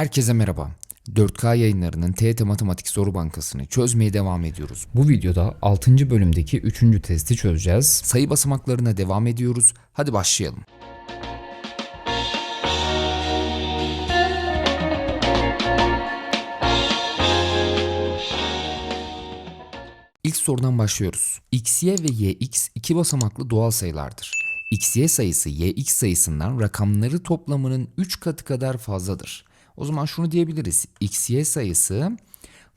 Herkese merhaba. 4K yayınlarının TET Matematik Soru Bankası'nı çözmeye devam ediyoruz. Bu videoda 6. bölümdeki 3. testi çözeceğiz. Sayı basamaklarına devam ediyoruz. Hadi başlayalım. İlk sorudan başlıyoruz. xy ve yx iki basamaklı doğal sayılardır. xy sayısı yx sayısından rakamları toplamının 3 katı kadar fazladır. O zaman şunu diyebiliriz. xy sayısı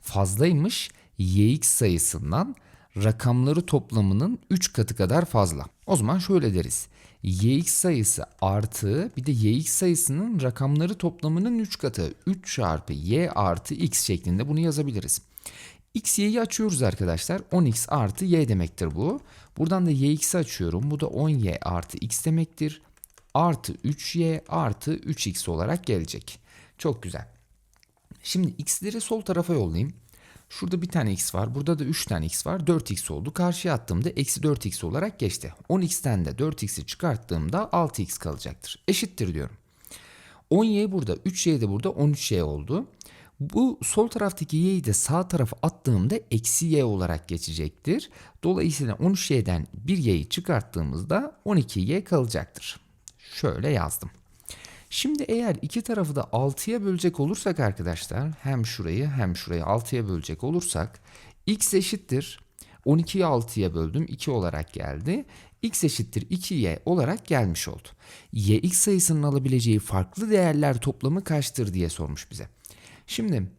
fazlaymış yx sayısından rakamları toplamının 3 katı kadar fazla. O zaman şöyle deriz. yx sayısı artı bir de yx sayısının rakamları toplamının 3 katı 3 çarpı y artı x şeklinde bunu yazabiliriz. X, y'yi açıyoruz arkadaşlar. 10x artı y demektir bu. Buradan da y'x'i açıyorum. Bu da 10y artı x demektir. Artı 3y artı 3x olarak gelecek. Çok güzel. Şimdi x'leri sol tarafa yollayayım. Şurada bir tane x var. Burada da 3 tane x var. 4x oldu. Karşıya attığımda eksi 4x olarak geçti. 10x'ten de 4x'i çıkarttığımda 6x kalacaktır. Eşittir diyorum. 10y burada, 3y de burada, 13y oldu. Bu sol taraftaki y'yi de sağ tarafa attığımda eksi y olarak geçecektir. Dolayısıyla 13y'den bir y'yi çıkarttığımızda 12y kalacaktır. Şöyle yazdım. Şimdi eğer iki tarafı da 6'ya bölecek olursak arkadaşlar hem şurayı hem şurayı 6'ya bölecek olursak x eşittir 12'yi 6'ya böldüm 2 olarak geldi. x eşittir 2y olarak gelmiş oldu. y x sayısının alabileceği farklı değerler toplamı kaçtır diye sormuş bize. Şimdi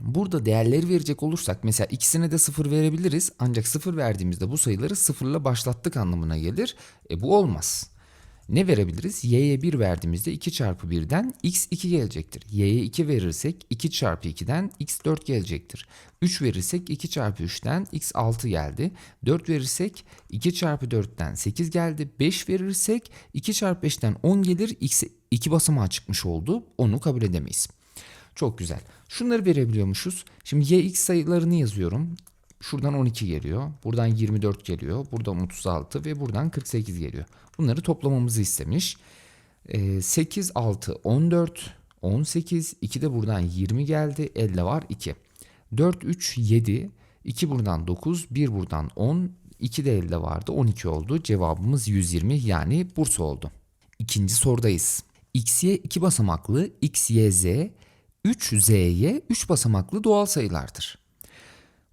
burada değerleri verecek olursak mesela ikisine de sıfır verebiliriz. Ancak sıfır verdiğimizde bu sayıları sıfırla başlattık anlamına gelir. E bu olmaz. Ne verebiliriz? Y'ye 1 verdiğimizde 2 çarpı 1'den x 2 gelecektir. Y'ye 2 verirsek 2 çarpı 2'den x 4 gelecektir. 3 verirsek 2 çarpı 3'ten x 6 geldi. 4 verirsek 2 çarpı 4'ten 8 geldi. 5 verirsek 2 çarpı 5'ten 10 gelir. x 2 basamağa çıkmış oldu. Onu kabul edemeyiz. Çok güzel. Şunları verebiliyormuşuz. Şimdi y x sayılarını yazıyorum. Şuradan 12 geliyor. Buradan 24 geliyor. Buradan 36 ve buradan 48 geliyor. Bunları toplamamızı istemiş. Ee, 8, 6, 14, 18. 2 de buradan 20 geldi. Elde var 2. 4, 3, 7. 2 buradan 9. 1 buradan 10. 2 de elde vardı. 12 oldu. Cevabımız 120 yani Bursa oldu. İkinci sorudayız. xy 2 basamaklı, xyz 3z'ye 3 basamaklı doğal sayılardır.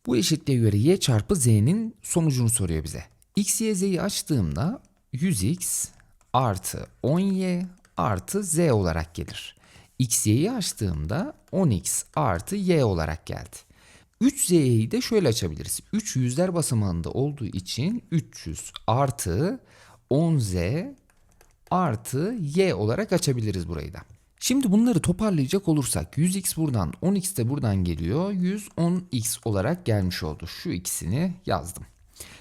Bu eşitliğe göre y çarpı z'nin sonucunu soruyor bize. x, y, z'yi açtığımda 100x artı 10y artı z olarak gelir. x, y'yi açtığımda 10x artı y olarak geldi. 3z'yi de şöyle açabiliriz. 3 yüzler basamağında olduğu için 300 artı 10z artı y olarak açabiliriz burayı da. Şimdi bunları toparlayacak olursak 100x buradan 10x de buradan geliyor. 110x olarak gelmiş oldu. Şu ikisini yazdım.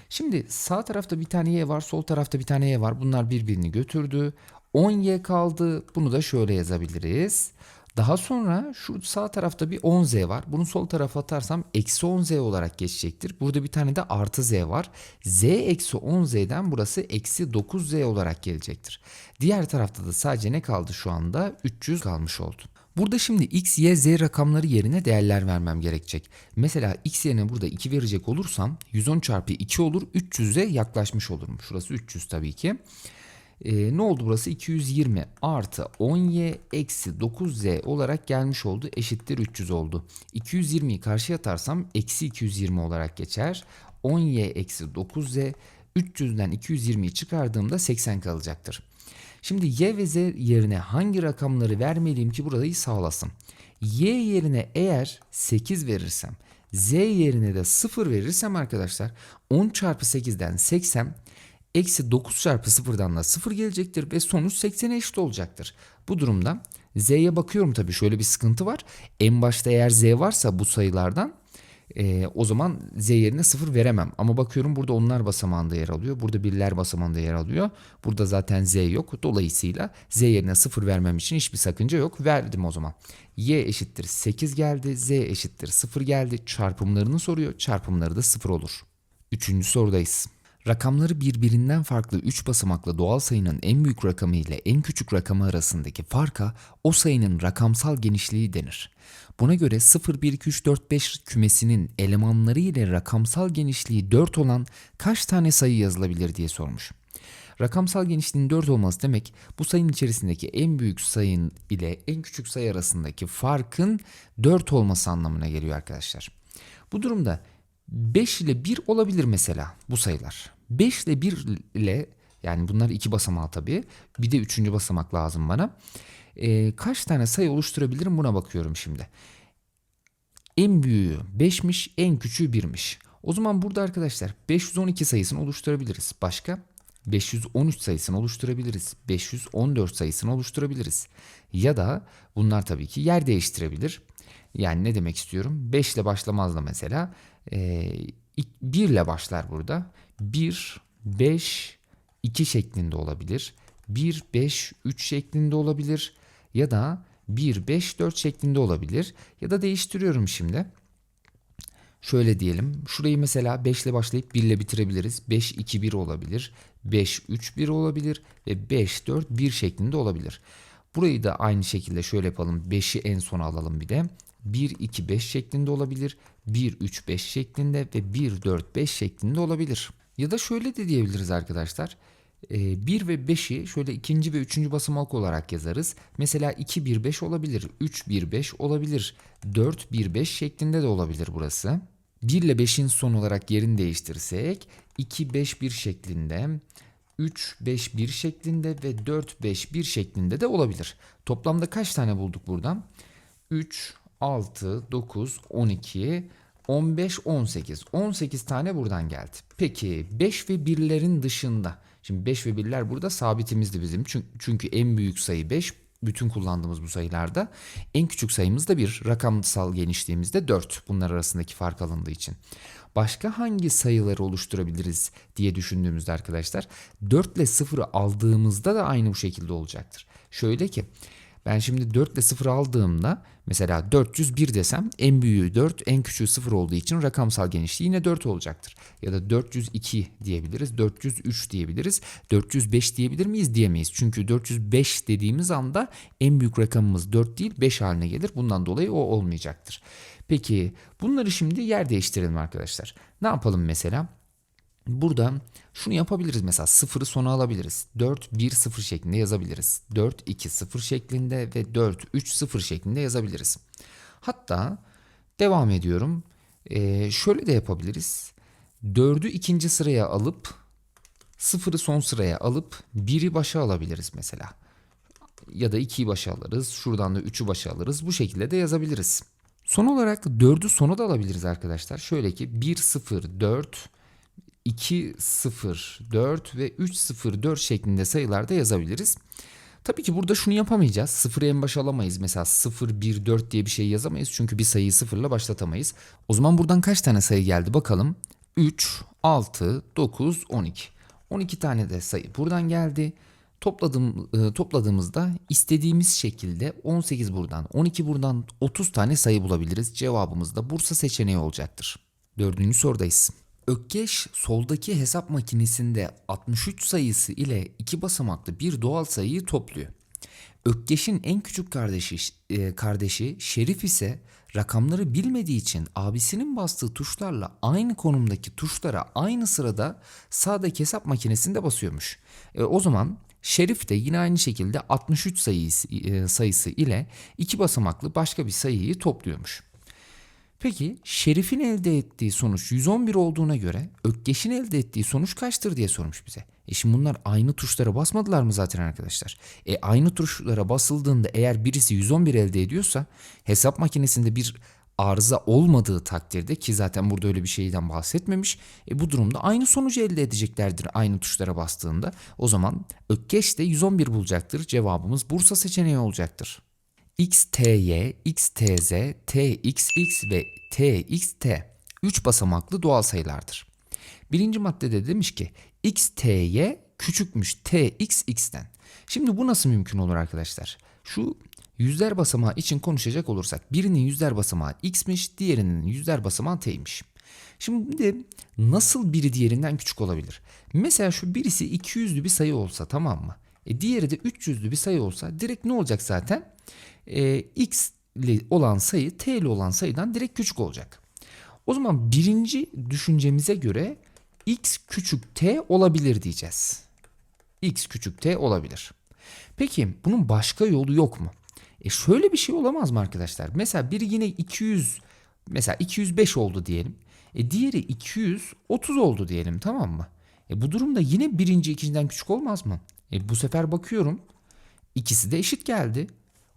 Şimdi sağ tarafta bir tane y var, sol tarafta bir tane y var. Bunlar birbirini götürdü. 10y kaldı. Bunu da şöyle yazabiliriz. Daha sonra şu sağ tarafta bir 10z var. Bunu sol tarafa atarsam eksi 10z olarak geçecektir. Burada bir tane de artı z var. z eksi 10z'den burası eksi 9z olarak gelecektir. Diğer tarafta da sadece ne kaldı şu anda? 300 kalmış oldu. Burada şimdi x, y, z rakamları yerine değerler vermem gerekecek. Mesela x yerine burada 2 verecek olursam 110 çarpı 2 olur 300'e yaklaşmış olurum. Şurası 300 tabii ki. Ee, ne oldu burası? 220 artı 10y eksi 9z olarak gelmiş oldu. Eşittir 300 oldu. 220'yi karşıya atarsam eksi 220 olarak geçer. 10y eksi 9z 300'den 220'yi çıkardığımda 80 kalacaktır. Şimdi y ve z yerine hangi rakamları vermeliyim ki burayı sağlasın? y yerine eğer 8 verirsem, z yerine de 0 verirsem arkadaşlar 10 çarpı 8'den 80 Eksi 9 çarpı 0'dan da 0 gelecektir ve sonuç 80'e eşit olacaktır. Bu durumda z'ye bakıyorum tabii şöyle bir sıkıntı var. En başta eğer z varsa bu sayılardan e, o zaman z yerine 0 veremem. Ama bakıyorum burada onlar basamağında yer alıyor. Burada birler basamağında yer alıyor. Burada zaten z yok. Dolayısıyla z yerine 0 vermem için hiçbir sakınca yok. Verdim o zaman. y eşittir 8 geldi. z eşittir 0 geldi. Çarpımlarını soruyor. Çarpımları da 0 olur. Üçüncü sorudayız. Rakamları birbirinden farklı 3 basamaklı doğal sayının en büyük rakamı ile en küçük rakamı arasındaki farka o sayının rakamsal genişliği denir. Buna göre 0, 1, 2, 3, 4, 5 kümesinin elemanları ile rakamsal genişliği 4 olan kaç tane sayı yazılabilir diye sormuş. Rakamsal genişliğin 4 olması demek bu sayının içerisindeki en büyük sayın ile en küçük sayı arasındaki farkın 4 olması anlamına geliyor arkadaşlar. Bu durumda 5 ile 1 olabilir mesela bu sayılar. 5 ile 1 ile yani bunlar iki basamağı tabii. Bir de üçüncü basamak lazım bana. Ee, kaç tane sayı oluşturabilirim buna bakıyorum şimdi. En büyüğü 5'miş, en küçüğü 1'miş. O zaman burada arkadaşlar 512 sayısını oluşturabiliriz. Başka? 513 sayısını oluşturabiliriz. 514 sayısını oluşturabiliriz. Ya da bunlar tabii ki yer değiştirebilir. Yani ne demek istiyorum? 5 ile başlamaz da mesela. E, 1 ile başlar burada. 1, 5, 2 şeklinde olabilir. 1, 5, 3 şeklinde olabilir. Ya da 1, 5, 4 şeklinde olabilir. Ya da değiştiriyorum şimdi. Şöyle diyelim. Şurayı mesela 5 ile başlayıp 1 ile bitirebiliriz. 5, 2, 1 olabilir. 5, 3, 1 olabilir. Ve 5, 4, 1 şeklinde olabilir. Burayı da aynı şekilde şöyle yapalım. 5'i en sona alalım bir de. 1, 2, 5 şeklinde olabilir. 1, 3, 5 şeklinde ve 1, 4, 5 şeklinde olabilir. Ya da şöyle de diyebiliriz arkadaşlar. 1 ve 5'i şöyle ikinci ve üçüncü basamak olarak yazarız. Mesela 2, 1, 5 olabilir. 3, 1, 5 olabilir. 4, 1, 5 şeklinde de olabilir burası. 1 ile 5'in son olarak yerini değiştirirsek 2, 5, 1 şeklinde 3, 5, 1 şeklinde ve 4, 5, 1 şeklinde de olabilir. Toplamda kaç tane bulduk buradan? 3, 6, 9, 12, 15, 18. 18 tane buradan geldi. Peki 5 ve 1'lerin dışında. Şimdi 5 ve 1'ler burada sabitimizdi bizim. Çünkü, en büyük sayı 5. Bütün kullandığımız bu sayılarda. En küçük sayımız da 1. Rakamsal genişliğimiz de 4. Bunlar arasındaki fark alındığı için. Başka hangi sayıları oluşturabiliriz diye düşündüğümüzde arkadaşlar 4 ile 0'ı aldığımızda da aynı bu şekilde olacaktır. Şöyle ki ben şimdi 4 ile 0 aldığımda mesela 401 desem en büyüğü 4 en küçüğü 0 olduğu için rakamsal genişliği yine 4 olacaktır. Ya da 402 diyebiliriz 403 diyebiliriz 405 diyebilir miyiz diyemeyiz. Çünkü 405 dediğimiz anda en büyük rakamımız 4 değil 5 haline gelir bundan dolayı o olmayacaktır. Peki bunları şimdi yer değiştirelim arkadaşlar. Ne yapalım mesela? Burada şunu yapabiliriz mesela sıfırı sona alabiliriz. 4 1 0 şeklinde yazabiliriz. 4 2 0 şeklinde ve 4 3 0 şeklinde yazabiliriz. Hatta devam ediyorum. Ee, şöyle de yapabiliriz. 4'ü ikinci sıraya alıp sıfırı son sıraya alıp 1'i başa alabiliriz mesela. Ya da 2'yi başa alırız. Şuradan da 3'ü başa alırız. Bu şekilde de yazabiliriz. Son olarak 4'ü sona da alabiliriz arkadaşlar. Şöyle ki 1 0 4 2 0 4 ve 3 0 4 şeklinde sayılarda yazabiliriz. Tabii ki burada şunu yapamayacağız. Sıfırı en başa alamayız. Mesela 0 1 4 diye bir şey yazamayız. Çünkü bir sayıyı sıfırla başlatamayız. O zaman buradan kaç tane sayı geldi bakalım. 3 6 9 12. 12 tane de sayı buradan geldi. Topladım, e, topladığımızda istediğimiz şekilde 18 buradan, 12 buradan 30 tane sayı bulabiliriz. Cevabımız da Bursa seçeneği olacaktır. Dördüncü sorudayız. Ökkeş soldaki hesap makinesinde 63 sayısı ile iki basamaklı bir doğal sayıyı topluyor. Ökkeş'in en küçük kardeşi, e, kardeşi Şerif ise rakamları bilmediği için abisinin bastığı tuşlarla aynı konumdaki tuşlara aynı sırada sağdaki hesap makinesinde basıyormuş. E, o zaman Şerif de yine aynı şekilde 63 sayısı, e, sayısı ile iki basamaklı başka bir sayıyı topluyormuş. Peki Şerif'in elde ettiği sonuç 111 olduğuna göre Ökkeş'in elde ettiği sonuç kaçtır diye sormuş bize. E şimdi bunlar aynı tuşlara basmadılar mı zaten arkadaşlar? E aynı tuşlara basıldığında eğer birisi 111 elde ediyorsa hesap makinesinde bir arıza olmadığı takdirde ki zaten burada öyle bir şeyden bahsetmemiş. E bu durumda aynı sonucu elde edeceklerdir aynı tuşlara bastığında. O zaman Ökkeş de 111 bulacaktır. Cevabımız Bursa seçeneği olacaktır. XTY, XTZ, TXX ve TXT 3 basamaklı doğal sayılardır. Birinci maddede demiş ki XTY küçükmüş TXX'ten. Şimdi bu nasıl mümkün olur arkadaşlar? Şu yüzler basamağı için konuşacak olursak birinin yüzler basamağı x'miş diğerinin yüzler basamağı t'ymiş. Şimdi nasıl biri diğerinden küçük olabilir? Mesela şu birisi 200'lü bir sayı olsa tamam mı? E diğeri de 300'lü bir sayı olsa direkt ne olacak zaten? E, x'li olan sayı t'li olan sayıdan direkt küçük olacak. O zaman birinci düşüncemize göre x küçük t olabilir diyeceğiz. x küçük t olabilir. Peki bunun başka yolu yok mu? E şöyle bir şey olamaz mı arkadaşlar? Mesela biri yine 200 mesela 205 oldu diyelim. E diğeri 230 oldu diyelim tamam mı? E bu durumda yine birinci ikinciden küçük olmaz mı? E bu sefer bakıyorum ikisi de eşit geldi.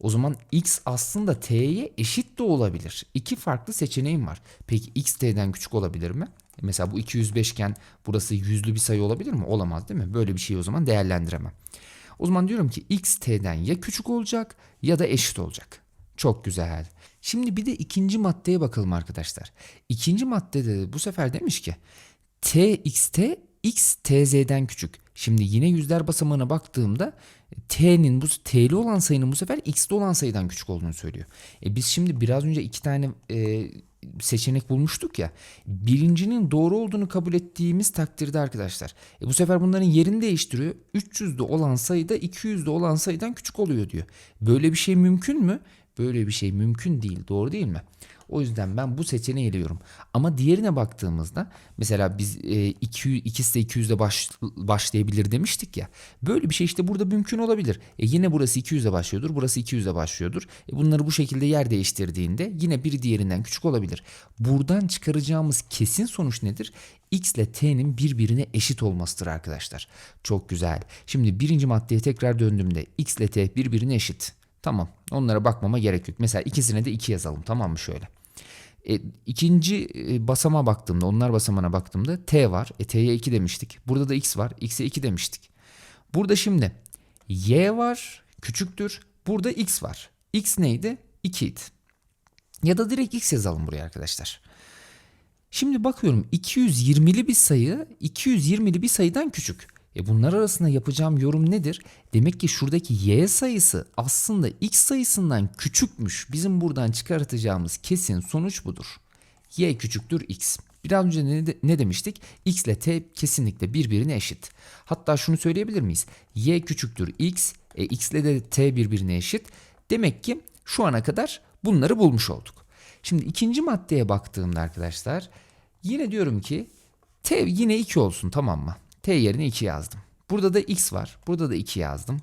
O zaman x aslında t'ye eşit de olabilir. İki farklı seçeneğim var. Peki x t'den küçük olabilir mi? E Mesela bu 205 iken burası yüzlü bir sayı olabilir mi? Olamaz değil mi? Böyle bir şeyi o zaman değerlendiremem. O zaman diyorum ki x t'den ya küçük olacak ya da eşit olacak. Çok güzel. Şimdi bir de ikinci maddeye bakalım arkadaşlar. İkinci maddede de bu sefer demiş ki t x t x tz'den küçük. Şimdi yine yüzler basamağına baktığımda t'nin bu t'li olan sayının bu sefer x'li olan sayıdan küçük olduğunu söylüyor. E biz şimdi biraz önce iki tane e, seçenek bulmuştuk ya. Birincinin doğru olduğunu kabul ettiğimiz takdirde arkadaşlar. E bu sefer bunların yerini değiştiriyor. 300'de olan sayı da 200'de olan sayıdan küçük oluyor diyor. Böyle bir şey mümkün mü? Böyle bir şey mümkün değil. Doğru değil mi? O yüzden ben bu seçeneği eliyorum. Ama diğerine baktığımızda mesela biz e, 200, ikisi de 200'de baş, başlayabilir demiştik ya. Böyle bir şey işte burada mümkün olabilir. E yine burası 200'de başlıyordur. Burası 200'de başlıyordur. E bunları bu şekilde yer değiştirdiğinde yine biri diğerinden küçük olabilir. Buradan çıkaracağımız kesin sonuç nedir? X ile T'nin birbirine eşit olmasıdır arkadaşlar. Çok güzel. Şimdi birinci maddeye tekrar döndüğümde X ile T birbirine eşit. Tamam. Onlara bakmama gerek yok. Mesela ikisine de 2 yazalım. Tamam mı şöyle? E, ikinci e, basamağa baktığımda, onlar basamağına baktığımda t var. E, t'ye 2 demiştik. Burada da x var. x'e 2 demiştik. Burada şimdi y var, küçüktür. Burada x var. x neydi? 2 idi. Ya da direkt x yazalım buraya arkadaşlar. Şimdi bakıyorum 220'li bir sayı 220'li bir sayıdan küçük. E bunlar arasında yapacağım yorum nedir? Demek ki şuradaki y sayısı aslında x sayısından küçükmüş. Bizim buradan çıkartacağımız kesin sonuç budur. y küçüktür x. Biraz önce ne, ne demiştik? x ile t kesinlikle birbirine eşit. Hatta şunu söyleyebilir miyiz? y küçüktür x, e, x ile de t birbirine eşit. Demek ki şu ana kadar bunları bulmuş olduk. Şimdi ikinci maddeye baktığımda arkadaşlar yine diyorum ki t yine 2 olsun tamam mı? T yerine 2 yazdım. Burada da x var. Burada da 2 yazdım.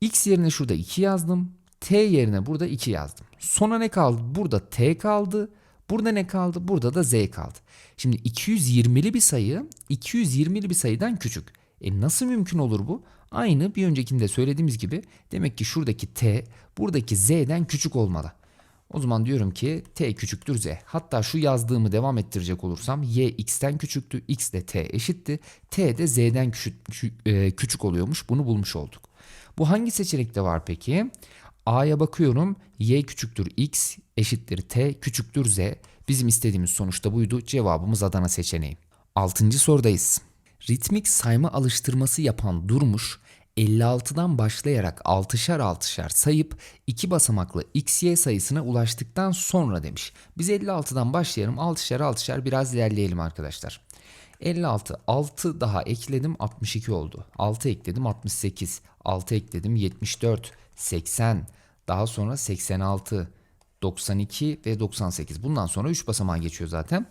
x yerine şurada 2 yazdım. t yerine burada 2 yazdım. Sona ne kaldı? Burada t kaldı. Burada ne kaldı? Burada da z kaldı. Şimdi 220'li bir sayı 220'li bir sayıdan küçük. E nasıl mümkün olur bu? Aynı bir öncekinde söylediğimiz gibi demek ki şuradaki t buradaki z'den küçük olmalı. O zaman diyorum ki t küçüktür z. Hatta şu yazdığımı devam ettirecek olursam y x'ten küçüktü, x de t eşitti. t de z'den küçük, e, küçük oluyormuş. Bunu bulmuş olduk. Bu hangi seçenekte var peki? A'ya bakıyorum. y küçüktür x eşittir t küçüktür z. Bizim istediğimiz sonuçta buydu. Cevabımız Adana seçeneği. Altıncı sorudayız. Ritmik sayma alıştırması yapan Durmuş 56'dan başlayarak 6'şar 6'şar sayıp iki basamaklı xy sayısına ulaştıktan sonra demiş. Biz 56'dan başlayalım 6'şar 6'şar biraz ilerleyelim arkadaşlar. 56 6 daha ekledim 62 oldu. 6 ekledim 68. 6 ekledim 74 80 daha sonra 86 92 ve 98. Bundan sonra 3 basamağa geçiyor zaten.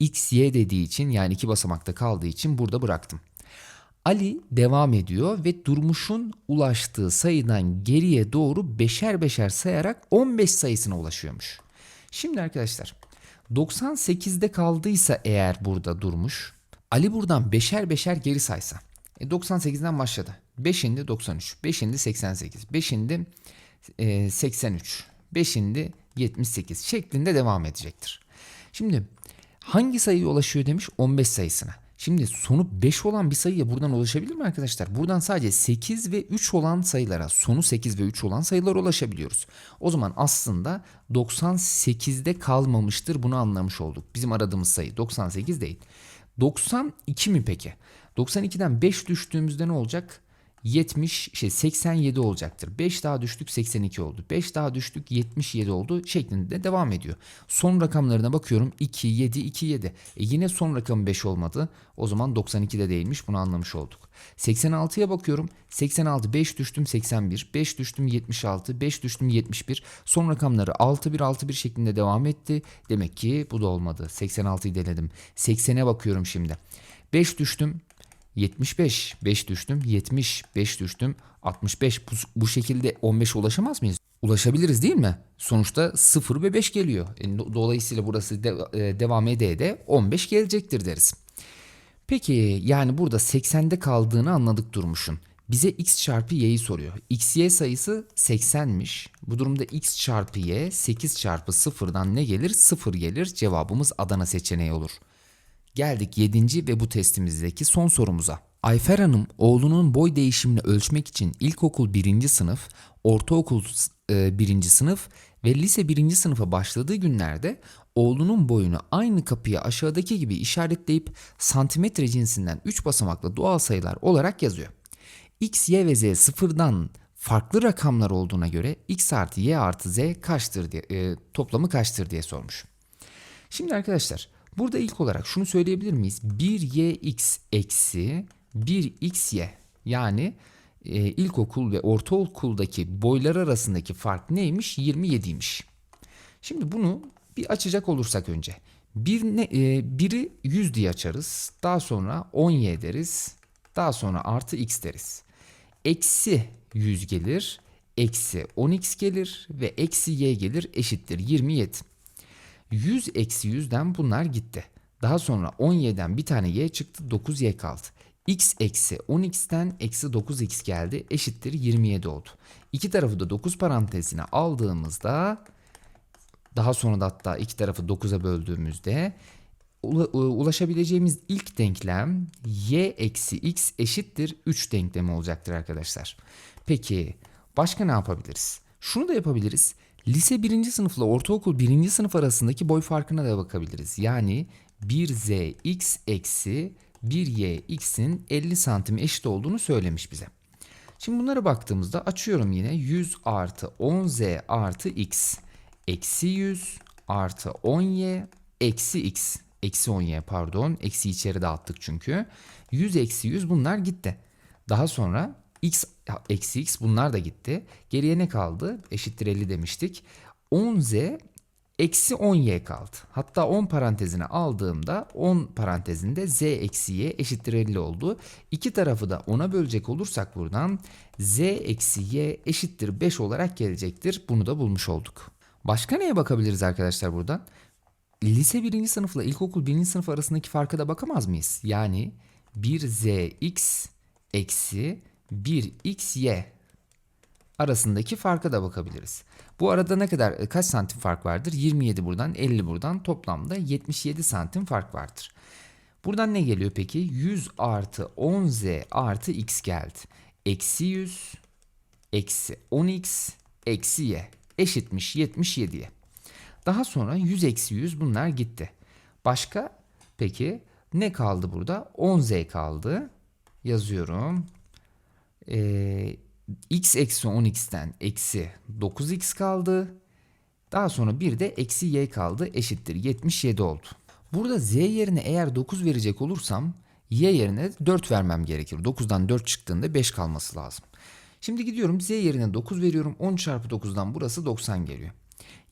X, Y dediği için yani 2 basamakta kaldığı için burada bıraktım. Ali devam ediyor ve Durmuş'un ulaştığı sayıdan geriye doğru beşer beşer sayarak 15 sayısına ulaşıyormuş. Şimdi arkadaşlar 98'de kaldıysa eğer burada Durmuş Ali buradan beşer beşer geri saysa. E 98'den başladı. 5'indi 93, 5'indi 88, 5'indi e, 83, 5'indi 78 şeklinde devam edecektir. Şimdi hangi sayıya ulaşıyor demiş? 15 sayısına. Şimdi sonu 5 olan bir sayıya buradan ulaşabilir mi arkadaşlar? Buradan sadece 8 ve 3 olan sayılara, sonu 8 ve 3 olan sayılara ulaşabiliyoruz. O zaman aslında 98'de kalmamıştır bunu anlamış olduk. Bizim aradığımız sayı 98 değil. 92 mi peki? 92'den 5 düştüğümüzde ne olacak? 70 şey 87 olacaktır. 5 daha düştük 82 oldu. 5 daha düştük 77 oldu şeklinde devam ediyor. Son rakamlarına bakıyorum 2 7 2 7. E yine son rakam 5 olmadı. O zaman 92 de değilmiş bunu anlamış olduk. 86'ya bakıyorum. 86 5 düştüm 81. 5 düştüm 76. 5 düştüm 71. Son rakamları 6 1 6 1 şeklinde devam etti. Demek ki bu da olmadı. 86'yı denedim. 80'e bakıyorum şimdi. 5 düştüm 75, 5 düştüm, 70, 5 düştüm, 65. Bu, bu şekilde 15'e ulaşamaz mıyız? Ulaşabiliriz değil mi? Sonuçta 0 ve 5 geliyor. E, do- dolayısıyla burası de- e, devam ede de 15 gelecektir deriz. Peki yani burada 80'de kaldığını anladık durmuşun. Bize x çarpı y'yi soruyor. x y sayısı 80'miş. Bu durumda x çarpı y 8 çarpı 0'dan ne gelir? 0 gelir. Cevabımız Adana seçeneği olur. Geldik 7. ve bu testimizdeki son sorumuza. Ayfer Hanım oğlunun boy değişimini ölçmek için ilkokul 1. sınıf, ortaokul 1. sınıf ve lise 1. sınıfa başladığı günlerde oğlunun boyunu aynı kapıya aşağıdaki gibi işaretleyip santimetre cinsinden 3 basamaklı doğal sayılar olarak yazıyor. X, Y ve Z sıfırdan farklı rakamlar olduğuna göre X artı Y artı Z kaçtır diye, e, toplamı kaçtır diye sormuş. Şimdi arkadaşlar burada ilk olarak şunu söyleyebilir miyiz? 1yx eksi 1xy yani e, ilkokul ve ortaokuldaki boylar arasındaki fark neymiş? 27'ymiş. Şimdi bunu bir açacak olursak önce. Bir ne, e, biri 100 diye açarız. Daha sonra 10y deriz. Daha sonra artı x deriz. Eksi 100 gelir. Eksi 10x gelir ve eksi y gelir eşittir 27. 100 eksi 100'den bunlar gitti. Daha sonra 17'den bir tane y çıktı 9y kaldı. x eksi 10x'ten eksi 9x geldi eşittir 27 oldu. İki tarafı da 9 parantezine aldığımızda daha sonra da hatta iki tarafı 9'a böldüğümüzde e, ulaşabileceğimiz ilk denklem y eksi x eşittir 3 denklemi olacaktır arkadaşlar. Peki başka ne yapabiliriz? Şunu da yapabiliriz. Lise 1. sınıfla ortaokul 1. sınıf arasındaki boy farkına da bakabiliriz. Yani 1zx eksi 1yx'in 50 santim eşit olduğunu söylemiş bize. Şimdi bunlara baktığımızda açıyorum yine 100 artı 10z artı x eksi 100 artı 10y eksi x eksi 10y pardon eksi içeri dağıttık çünkü 100 eksi 100 bunlar gitti. Daha sonra x eksi x bunlar da gitti. Geriye ne kaldı? Eşittir 50 demiştik. 10z eksi 10y kaldı. Hatta 10 parantezine aldığımda 10 parantezinde z eksi y eşittir 50 oldu. İki tarafı da 10'a bölecek olursak buradan z eksi y eşittir 5 olarak gelecektir. Bunu da bulmuş olduk. Başka neye bakabiliriz arkadaşlar buradan? Lise 1. sınıfla ilkokul 1. sınıf arasındaki farka da bakamaz mıyız? Yani 1zx eksi 1xy arasındaki farka da bakabiliriz. Bu arada ne kadar e, kaç santim fark vardır? 27 buradan 50 buradan toplamda 77 santim fark vardır. Buradan ne geliyor peki? 100 artı 10z artı x geldi. Eksi 100 eksi 10x eksi y eşitmiş 77'ye. Daha sonra 100 eksi 100 bunlar gitti. Başka peki ne kaldı burada? 10z kaldı. Yazıyorum. Ee, x eksi 10x'ten eksi 9x kaldı. Daha sonra bir de eksi y kaldı eşittir 77 oldu. Burada z yerine eğer 9 verecek olursam y yerine 4 vermem gerekir. 9'dan 4 çıktığında 5 kalması lazım. Şimdi gidiyorum z yerine 9 veriyorum. 10 çarpı 9'dan burası 90 geliyor.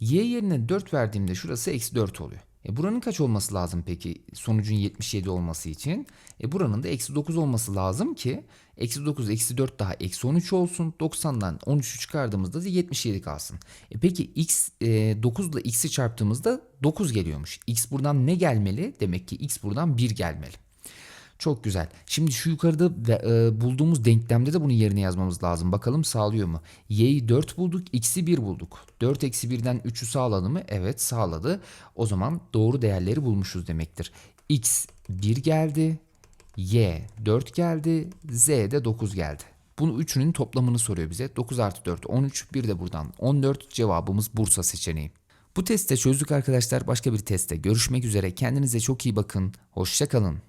Y yerine 4 verdiğimde şurası eksi 4 oluyor. E buranın kaç olması lazım peki sonucun 77 olması için? E buranın da eksi 9 olması lazım ki eksi 9 eksi 4 daha eksi 13 olsun. 90'dan 13'ü çıkardığımızda da 77 kalsın. E peki x e, 9 ile x'i çarptığımızda 9 geliyormuş. x buradan ne gelmeli? Demek ki x buradan 1 gelmeli. Çok güzel. Şimdi şu yukarıda ve, e, bulduğumuz denklemde de bunun yerine yazmamız lazım. Bakalım sağlıyor mu? Y'yi 4 bulduk, x'i 1 bulduk. 4 eksi 1'den 3'ü sağladı mı? Evet sağladı. O zaman doğru değerleri bulmuşuz demektir. x 1 geldi, y 4 geldi, z de 9 geldi. Bunu üçünün toplamını soruyor bize. 9 artı 4 13, bir de buradan 14 cevabımız Bursa seçeneği. Bu testte çözdük arkadaşlar. Başka bir testte görüşmek üzere. Kendinize çok iyi bakın. Hoşçakalın.